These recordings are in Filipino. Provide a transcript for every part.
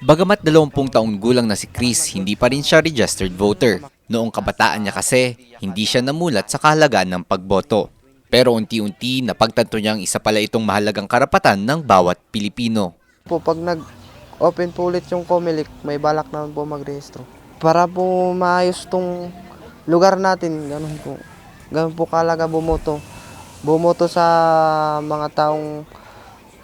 Bagamat 20 taong gulang na si Chris, hindi pa rin siya registered voter. Noong kabataan niya kasi, hindi siya namulat sa kahalagaan ng pagboto. Pero unti-unti napagtanto niyang isa pala itong mahalagang karapatan ng bawat Pilipino. Po, pag nag-open po ulit yung Comelec, may balak naman po magrehistro. Para po maayos tong lugar natin, ganun po. Ganun po kalaga bumoto. Bumoto sa mga taong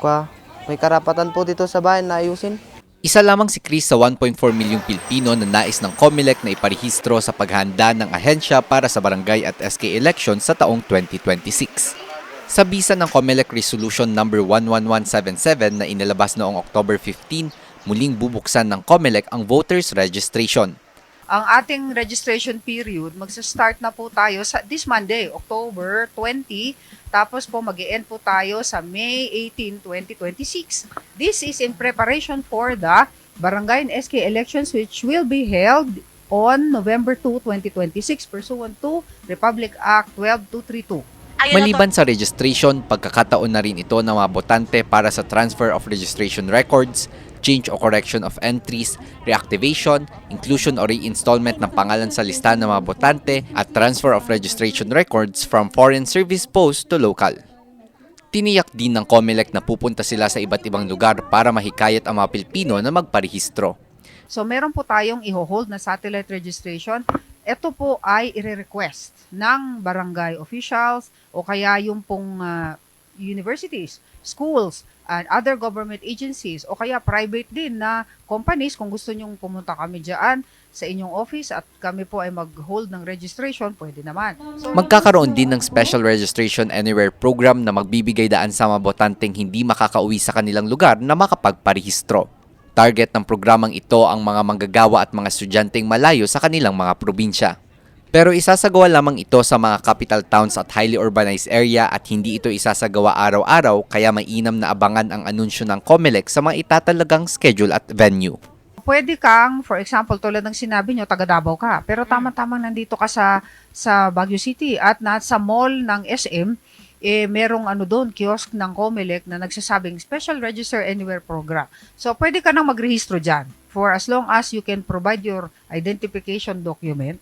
kwa, may karapatan po dito sa bayan na ayusin. Isa lamang si Chris sa 1.4 milyong Pilipino na nais ng COMELEC na iparehistro sa paghahanda ng ahensya para sa barangay at SK election sa taong 2026. Sa bisa ng COMELEC Resolution No. 11177 na inilabas noong October 15, muling bubuksan ng COMELEC ang voters registration. Ang ating registration period, magsa-start na po tayo sa this Monday, October 20. Tapos po mag end po tayo sa May 18, 2026. This is in preparation for the Barangay and SK elections which will be held on November 2, 2026 pursuant to Republic Act 12232. Maliban sa registration, pagkakataon na rin ito ng mga botante para sa transfer of registration records, change or correction of entries, reactivation, inclusion or reinstallment ng pangalan sa listahan ng mga botante, at transfer of registration records from foreign service post to local. Tiniyak din ng COMELEC na pupunta sila sa iba't ibang lugar para mahikayat ang mga Pilipino na magparehistro. So meron po tayong i-hold na satellite registration. Ito po ay i-request ng barangay officials o kaya yung pong ah, universities, schools, and other government agencies o kaya private din na companies kung gusto nyong pumunta kami dyan sa inyong office at kami po ay mag-hold ng registration, pwede naman. So, Magkakaroon din ng Special Registration Anywhere program na magbibigay daan sa mga botanteng hindi makakauwi sa kanilang lugar na makapagparehistro. Target ng programang ito ang mga manggagawa at mga estudyanteng malayo sa kanilang mga probinsya. Pero isasagawa lamang ito sa mga capital towns at highly urbanized area at hindi ito isasagawa araw-araw kaya mainam na abangan ang anunsyo ng COMELEC sa mga itatalagang schedule at venue. pwede kang, for example, tulad ng sinabi nyo, taga Davao ka, pero tama-tamang nandito ka sa, sa Baguio City at nasa mall ng SM, eh, merong ano doon, kiosk ng Comelec na nagsasabing Special Register Anywhere Program. So, pwede ka nang magrehistro dyan for as long as you can provide your identification document.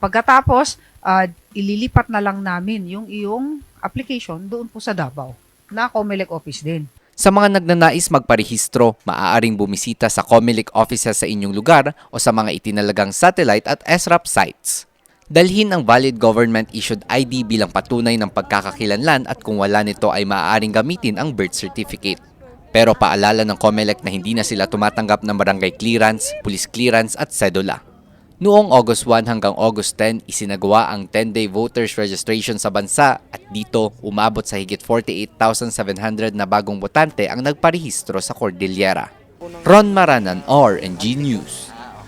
Pagkatapos, ah, ililipat na lang namin yung iyong application doon po sa Davao na Comelec office din. Sa mga nagnanais magparehistro, maaaring bumisita sa COMELEC offices sa inyong lugar o sa mga itinalagang satellite at SRAP sites. Dalhin ang valid government-issued ID bilang patunay ng pagkakakilanlan at kung wala nito ay maaaring gamitin ang birth certificate. Pero paalala ng COMELEC na hindi na sila tumatanggap ng barangay clearance, police clearance at sedula. Noong August 1 hanggang August 10, isinagawa ang 10-day voters registration sa bansa at dito umabot sa higit 48,700 na bagong botante ang nagparehistro sa Cordillera. Ron Maranan, RNG News.